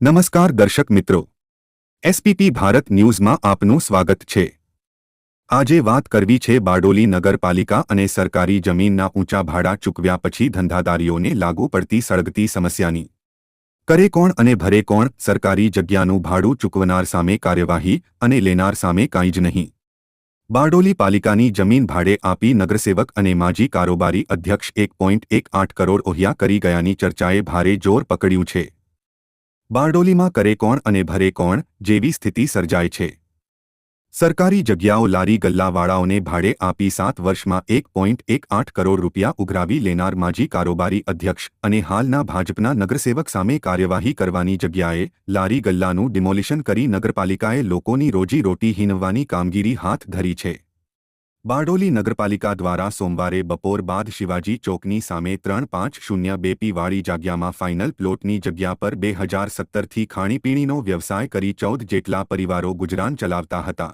નમસ્કાર દર્શક મિત્રો. એસપીપી ભારત ન્યૂઝમાં આપનું સ્વાગત છે. આજે વાત કરવી છે બારડોલી નગરપાલિકા અને સરકારી જમીનના ઊંચા ભાડા ચૂકવ્યા પછી ધંધાદારીઓને લાગુ પડતી સળગતી સમસ્યાની. કરે કોણ અને ભરે કોણ, સરકારી જગ્યાનું ભાડું ચૂકવનાર સામે કાર્યવાહી અને લેનાર સામે કાંઈ જ નહીં. બારડોલી પાલિકાની જમીન ભાડે આપી નગરસેવક અને માજી કારોબારી અધ્યક્ષ એક પોઈન્ટ એક આઠ કરોડ ઓહિયા કરી ગયાની ચર્ચાએ ભારે જોર પકડ્યું છે. બારડોલીમાં કરે કોણ અને ભરે કોણ જેવી સ્થિતિ સર્જાય છે. સરકારી જગ્યાઓ લારી ગલ્લાવાળાઓને ભાડે આપી સાત વર્ષમાં એક પોઈન્ટ એક આઠ કરોડ રૂપિયા ઉઘરાવી લેનાર માજી કારોબારી અધ્યક્ષ અને હાલના ભાજપના નગરસેવક સામે કાર્યવાહી કરવાની જગ્યાએ લારી ગલ્લાનું ડિમોલિશન કરી નગરપાલિકાએ લોકોની રોજીરોટી હિનવવાની કામગીરી હાથ ધરી છે. બારડોલી નગરપાલિકા દ્વારા સોમવારે બપોર બાદ શિવાજી ચોકની સામે ત્રણ પાંચ શૂન્ય બે પીવાળી જગ્યામાં ફાઇનલ પ્લોટની જગ્યા પર બે હજાર સત્તરથી ખાણીપીણીનો વ્યવસાય કરી ચૌદ જેટલા પરિવારો ગુજરાન ચલાવતા હતા.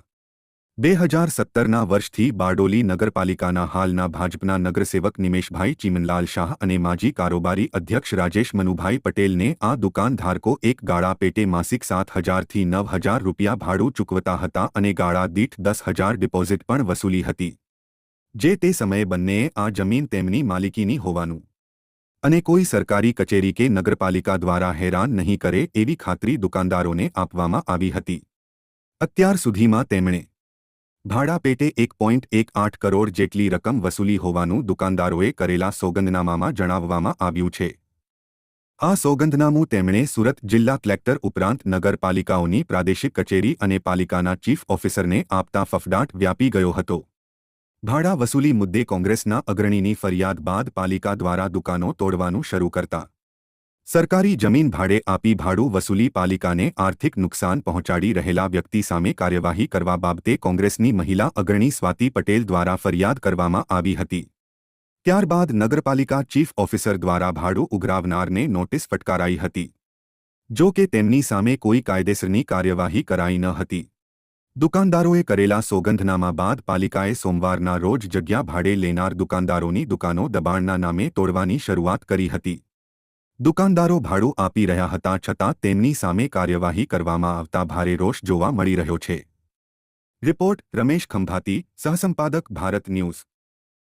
બે હજાર સત્તરના વર્ષથી બારડોલી નગરપાલિકાના હાલના ભાજપના નગરસેવક નિમેશભાઈ ચીમનલાલ શાહ અને માજી કારોબારી અધ્યક્ષ રાજેશ મનુભાઈ પટેલને આ દુકાનધારકો એક ગાળા પેટે માસિક સાત હજારથી નવ હજાર રૂપિયા ભાડું ચૂકવતા હતા અને ગાળા દીઠ દસ હજાર ડિપોઝિટ પણ વસૂલી હતી. જે તે સમયે બંનેએ આ જમીન તેમની માલિકીની હોવાનું. અને કોઈ સરકારી કચેરી કે નગરપાલિકા દ્વારા હેરાન નહીં કરે એવી ખાતરી દુકાનદારોને આપવામાં આવી હતી. અત્યાર સુધીમાં તેમણે ભાડા પેટે એક પોઈન્ટ એક આઠ કરોડ જેટલી રકમ વસૂલી હોવાનું દુકાનદારોએ કરેલા સોગંદનામામાં જણાવવામાં આવ્યું છે. આ સોગંદનામું તેમણે સુરત જિલ્લા કલેક્ટર ઉપરાંત નગરપાલિકાઓની પ્રાદેશિક કચેરી અને પાલિકાના ચીફ ઓફિસરને આપતા ફફડાટ વ્યાપી ગયો હતો. ભાડા વસૂલી મુદ્દે કોંગ્રેસના અગ્રણીની ફરિયાદ બાદ પાલિકા દ્વારા દુકાનો તોડવાનું શરૂ કરતા સરકારી જમીન ભાડે આપી ભાડું વસૂલી પાલિકાને આર્થિક નુકસાન પહોંચાડી રહેલા વ્યક્તિ સામે કાર્યવાહી કરવા બાબતે કોંગ્રેસની મહિલા અગ્રણી સ્વાતિ પટેલ દ્વારા ફરિયાદ કરવામાં આવી હતી. ત્યારબાદ નગરપાલિકા ચીફ ઓફિસર દ્વારા ભાડું ઉઘરાવનારને નોટિસ ફટકારાઈ હતી. જો કે તેમની સામે કોઈ કાયદેસરની કાર્યવાહી કરાઈ ન હતી. દુકાનદારોએ કરેલા સોગંધનામા બાદ પાલિકાએ સોમવારના રોજ જગ્યા ભાડે લેનાર દુકાનદારોની દુકાનો દબાણના નામે તોડવાની શરૂઆત કરી હતી. દુકાનદારો ભાડું આપી રહ્યા હતા છતાં તેમની સામે કાર્યવાહી કરવામાં આવતા ભારે રોષ જોવા મળી રહ્યો છે. રિપોર્ટ રમેશ ખંભાતી, સહસંપાદક, ભારત ન્યૂઝ.